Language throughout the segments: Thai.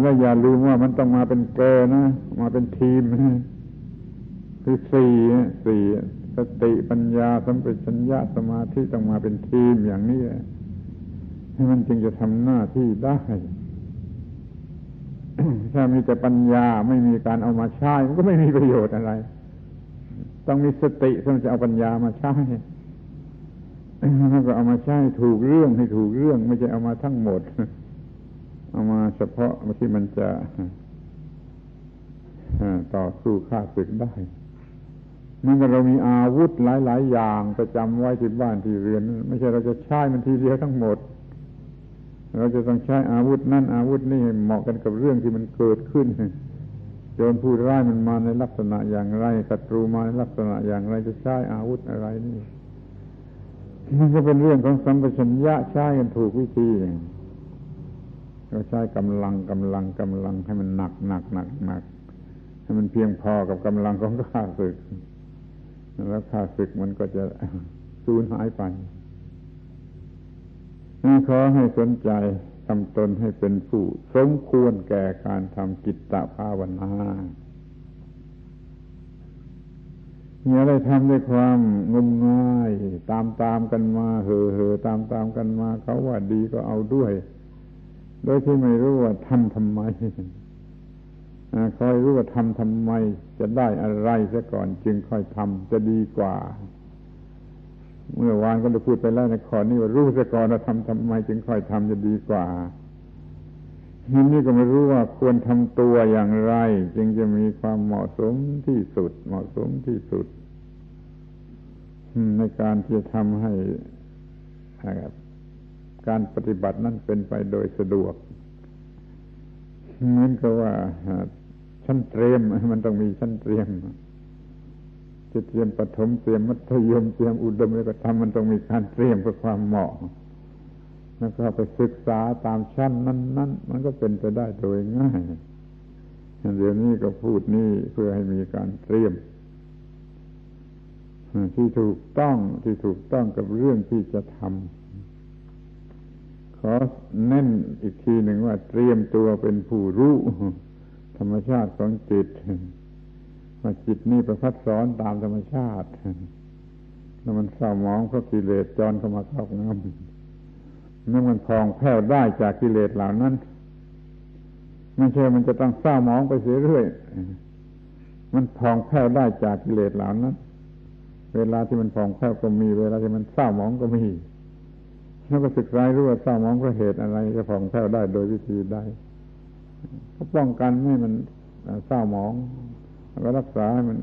แล้วอย่าลืมว่ามันต้องมาเป็นเกนะ มาเป็นทีมคือสี่สี่สติปัญญาสัมปชัญญะสมาธิต้องมาเป็นทีมอย่างนี้ให้มันจึงจะทำหน้าที่ได้ถ้ามีแต่ปัญญาไม่มีการเอามาใช้มันก็ไม่มีประโยชน์อะไร ต้องมีสติถึงจะเอาปัญญามาใช้แล้วก็เอามาใช้ถูกเรื่องให้ถูกเรื่อง ไม่ใช่เอามาทั้งหมด เอามาเฉพาะที่มันจะต่อสู้ฆ่าศึกได้มันก็เรามีอาวุธหลาย ๆ อย่างประจำไว้ที่บ้านที่เรือน ไม่ใช่เราจะใช้มันทีเดียวทั้งหมด เราจะต้องใช้อาวุธนั่นอาวุธนี่เหมาะกันกับเรื่องที่มันเกิดขึ้นโจรผู้ร้ายมันมาในลักษณะอย่างไรศัตรูมาในลักษณะอย่างไรจะใช้อาวุธอะไรนี่มันก็เป็นเรื่องของสัมปชัญญะใช้กันถูกวิธี เราใช้กำลังกำลังกำลังให้มันหนักหนักหนักหนักให้มันเพียงพอกับกำลังของข้าศึก แล้วข้าศึกมันก็จะสูญหายไปขอให้สนใจทำตนให้เป็นผู้สมควรแก่การทำกิจตภาวนาอย่าได้ทำด้วยความงมงาย ตามตามกันมา เห่อเห่อตามตามกันมา เขาว่าดีก็เอาด้วย โดยที่ไม่รู้ว่าทำทำไมคอยรู้ว่าทำทำไม จะได้อะไรซะก่อนจึงค่อยทำจะดีกว่า เมื่อวานก็ได้พูดไปแล้วในข้อนี้ว่ารู้ซะก่อนว่าทำทำไม จึงค่อยทำจะดีกว่าทีนี้ก็ไม่รู้ว่าควรทำตัวอย่างไร จึงจะมีความเหมาะสมที่สุด เหมาะสมที่สุดในการที่จะทำให้ การปฏิบัตินั้นเป็นไปโดยสะดวก เหมือนกับว่าชั้นเตรียมมันต้องมีชั้นเตรียมจะเตรียมปฐมเตรียมมัธยมเตรียมอุดมแล้วก็ทำมันต้องมีการเตรียมเพื่อความเหมาะ แล้วก็ไปศึกษาตามชั้นนั้นๆมันก็เป็นไปได้โดยง่ายเดี๋ยวนี้ก็พูดนี่เพื่อให้มีการเตรียม ที่ถูกต้องที่ถูกต้องกับเรื่องที่จะทำ ขอเน้นอีกทีหนึ่งว่าเตรียมตัวเป็นผู้รู้ ธรรมชาติของจิตว่าจิตนี่ประพัดสอนตามธรรมชาติแล้วมันเศร้ามองเพราะกิเลสจรเข้ามาครอบงำนั่นมันพองแผ้วได้จากกิเลสเหล่านั้นไม่ใช่มันจะต้องเศร้ามองไปเสียเรื่อย มันพองแผ้วได้จากกิเลสเหล่านั้น เวลาที่มันพองแผ้วก็มี เวลาที่มันเศร้ามองก็มี แล้วก็ศึกษารู้ว่าเศร้ามองเพราะเหตุอะไรจะพองแผ้วได้โดยวิธีใดก็ป้องกันไม่มันเศร้ามองแล้วก็รักษาให้มัน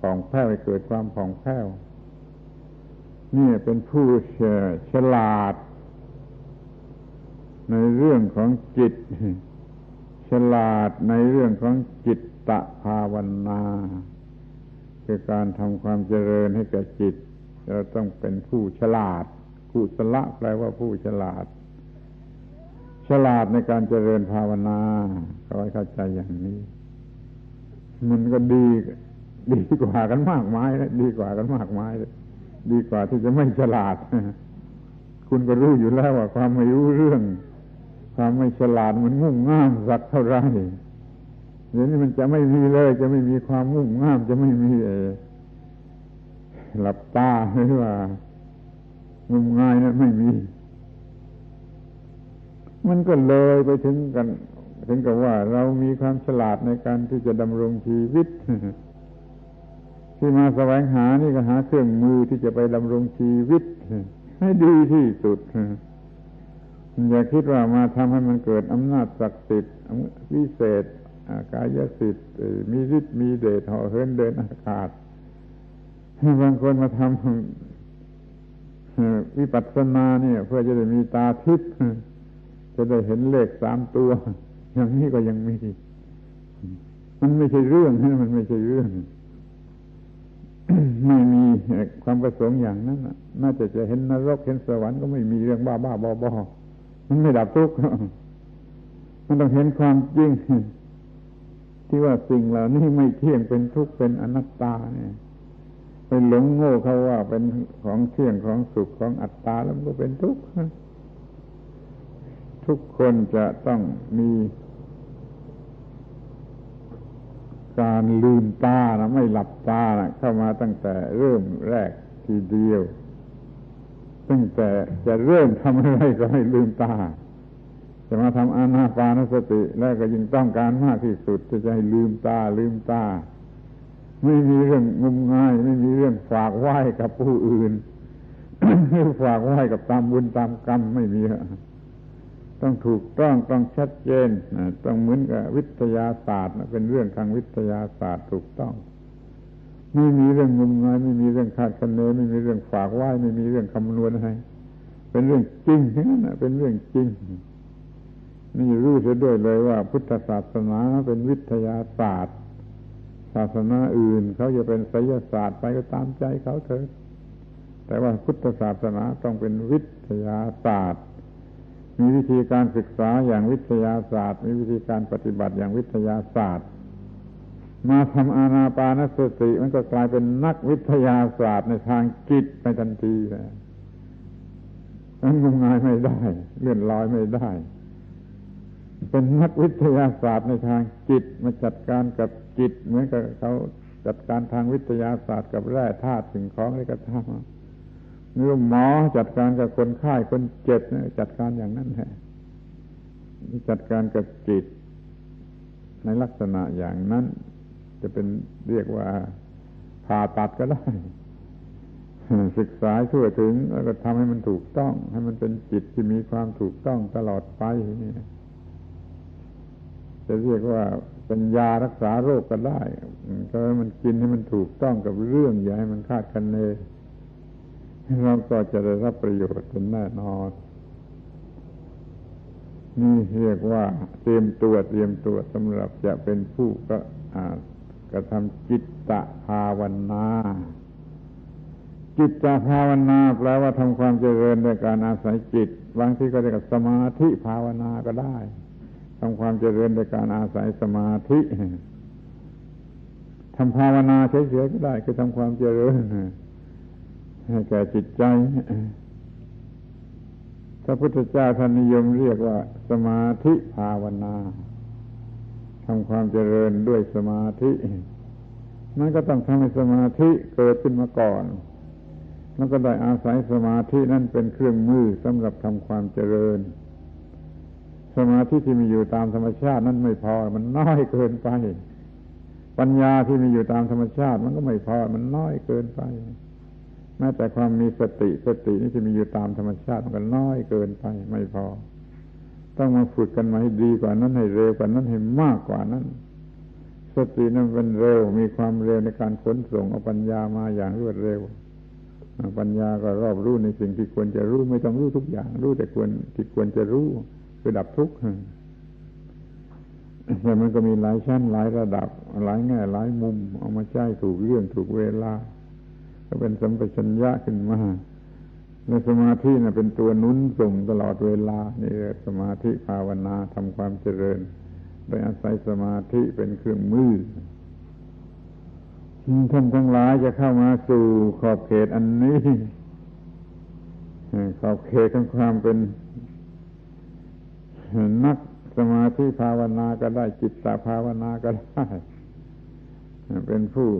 ผ่องแผ้วให้เกิดความผ่องแผ้วนี่เป็นผู้ฉลาด ในเรื่องของจิต ฉลาดในเรื่องของจิตตะภาวนา คือการทำความเจริญให้แก่จิต เราต้องเป็นผู้ฉลาด กุศละแปลว่าผู้ฉลาด ฉลาดในการเจริญภาวนาขอให้เข้าใจอย่างนี้ มันก็ดีดีกว่ากันมากมายดีกว่ากันมากมายดีกว่าที่จะไม่ฉลาด คุณก็รู้อยู่แล้วว่า ความไม่รู้เรื่อง ความไม่ฉลาดมันงุ่งง่ามสักเท่าไรเดี๋ยวนี้มันจะไม่มีเลย จะไม่มีความงุ่งง่ามจะไม่มีเอหลับตาหรือว่า งุ่งายนะไม่มี มันก็เลยไปถึงกัน ถึงกับว่าเรามีความฉลาดในการที่จะดำรงชีวิต ที่มาแสวงหานี่ก็หาเครื่องมือที่จะไปดำรงชีวิต ให้ดีที่สุดอย่าคิดว่ามาทำให้มันเกิดอำนาจศักดิ์สิทธิ์วิเศษกายสิทธิ์มีฤทธิ์มีเดชห่อเหินเดินอากาศบางคนมาทำ วิปัสสนาเนี่ย เพื่อจะได้มีตาทิพย์จะได้เห็นเลขสามตัว อย่างนี้ก็ยังมี มันไม่ใช่เรื่องนะมันไม่ใช่เรื่อง ไม่มีความประสงค์อย่างนั้นน่าจะจะเห็นนรกเห็นสวรรค์ก็ไม่มีเรื่องบ้าบ้าบอบอมันไม่ดับทุกข์มันต้องเห็นความจริงที่ว่าสิ่งเหล่านี้ไม่เที่ยงเป็นทุกข์เป็นอนัตตาเนี่ย หลงโง่เขาว่าเป็นของเที่ยงของสุขของอัตตาแล้วมันก็เป็นทุกข์ทุกคนจะต้องมีการลืมตานะไม่หลับตานะเข้ามาตั้งแต่เริ่มแรกทีเดียว ตั้งแต่จะเริ่มทำอะไรก็ให้ลืมตา จะมาทำอานาปานสติ แล้วก็ยิ่งต้องการมากที่สุดจะจะให้ลืมตาลืมตา ไม่มีเรื่องงมงายไฝากไหว้กับผู้อื่นฝากไหว้กับตามบุญตามกรรมไม่มีต้องถูกต้องต้องชัดเจนต้องเหมือนกับวิทยาศาสตร์เป็นเรื่องทางวิทยาศาสตร์ถูกต้องไม่มีเรื่องงมงายไม่มีเรื่องคาดคะเนไม่มีเรื่องฝากไหว้ไม่มีเรื่องคำนวณอะไรเป็นเรื่องจริงทั้งนั้นเป็นเรื่องจริงนี่รู้เสียด้วยเลยว่า พุทธศาสนาเป็นวิทยาศาสตร์ ศาสนาอื่น เขาจะเป็นไสยศาสตร์ไปก็ตามใจเขาเถอะแต่ว่าพุทธศาสนาต้องเป็นวิทยาศาสตร์ มีวิธีการศึกษาอย่างวิทยาศาสตร์ มีวิธีการปฏิบัติอย่างวิทยาศาสตร์ มาทำอานาปานสติ มันก็กลายเป็นนักวิทยาศาสตร์ในทางจิตไปทันทีเลยมันงมงายไม่ได้ เลื่อนลอยไม่ได้ เป็นนักวิทยาศาสตร์ในทางจิตมาจัดการกับจิตเหมือนกับเขาจัดการทางวิทยาศาสตร์กับแร่ธาตุสิ่งของอะไรก็ตามหรือหมอจัดการกับคนไข้คนเจ็บจัดการอย่างนั้นแหละจัดการกับจิต ในลักษณะอย่างนั้น จะเป็นเรียกว่าผ่าตัดก็ได้ ศึกษาทั่วถึง แล้วก็ทำให้มันถูกต้อง ให้มันเป็นจิตที่มีความถูกต้องตลอดไปนี่ จะเรียกว่าเป็นยารักษาโรคก็ได้ก็มันกินให้มันถูกต้องกับเรื่อง อย่าให้มันคาดคะเนเราก็จะได้รับประโยชน์เป็นแน่นอนนี่เรียกว่า เตรียมตัวเตรียมตัวสำหรับจะเป็นผู้ก็กระทำจิตตภาวนา จิตตภาวนาแปลว่าทำความเจริญในการอาศัยจิต บางที่ก็เรียกสมาธิภาวนาก็ได้ ทำความเจริญในการอาศัยสมาธิทำภาวนาเฉยๆก็ได้ คือทำความเจริญให้แก่จิตใจพระพุทธเจ้าท่านนิยมเรียกว่า สมาธิภาวนาทำความเจริญด้วยสมาธิมันก็ต้องทำให้สมาธิเกิดขึ้นมาก่อน แล้วก็ได้อาศัยสมาธินั่นเป็นเครื่องมือสำหรับทำความเจริญ สมาธิที่มีอยู่ตามธรรมชาตินั้นไม่พอ มันน้อยเกินไป ปัญญาที่มีอยู่ตามธรรมชาติ มันก็ไม่พอ มันน้อยเกินไปแม้แต่ความมีสติสตินี่จะมีอยู่ตามธรรมชาติ มันก็น้อยเกินไป ไม่พอ ต้องมาฝึกกันมาให้ดีกว่านั้นให้เร็วกว่านั้นให้มากกว่านั้น สตินั้นเป็นเร็ว มีความเร็วในการขนส่งเอาปัญญามาอย่างรวดเร็วปัญญาก็รอบรู้ในสิ่งที่ควรจะรู้ ไม่ต้องรู้ทุกอย่าง รู้แต่ควรที่ควรจะรู้ คือดับทุกข์แต่มันก็มีหลายชั้นหลายระดับ หลายแง่หลายมุม เอามาใช้ถูกเรื่องถูกเวลา ก็เป็นสัมปชัญญะขึ้นมาในสมาธินะเป็นตัวนุ้นส่งตลอดเวลา นี่สมาธิภาวนาทำความเจริญ โดยอาศัยสมาธิเป็นเครื่องมือท่านทั้งหลายจะเข้ามาสู่ขอบเขตอันนี้ขอบเขตของความเป็น นักสมาธิภาวนาก็ได้จิตตภาวนาก็ได้ เป็นผู้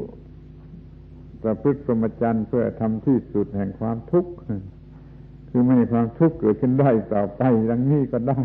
ประพฤติสมจันเพื่อทำที่สุดแห่งความทุกข์ คือไม่ให้ความทุกข์เกิดขึ้นได้ต่อไปดังนี้ก็ได้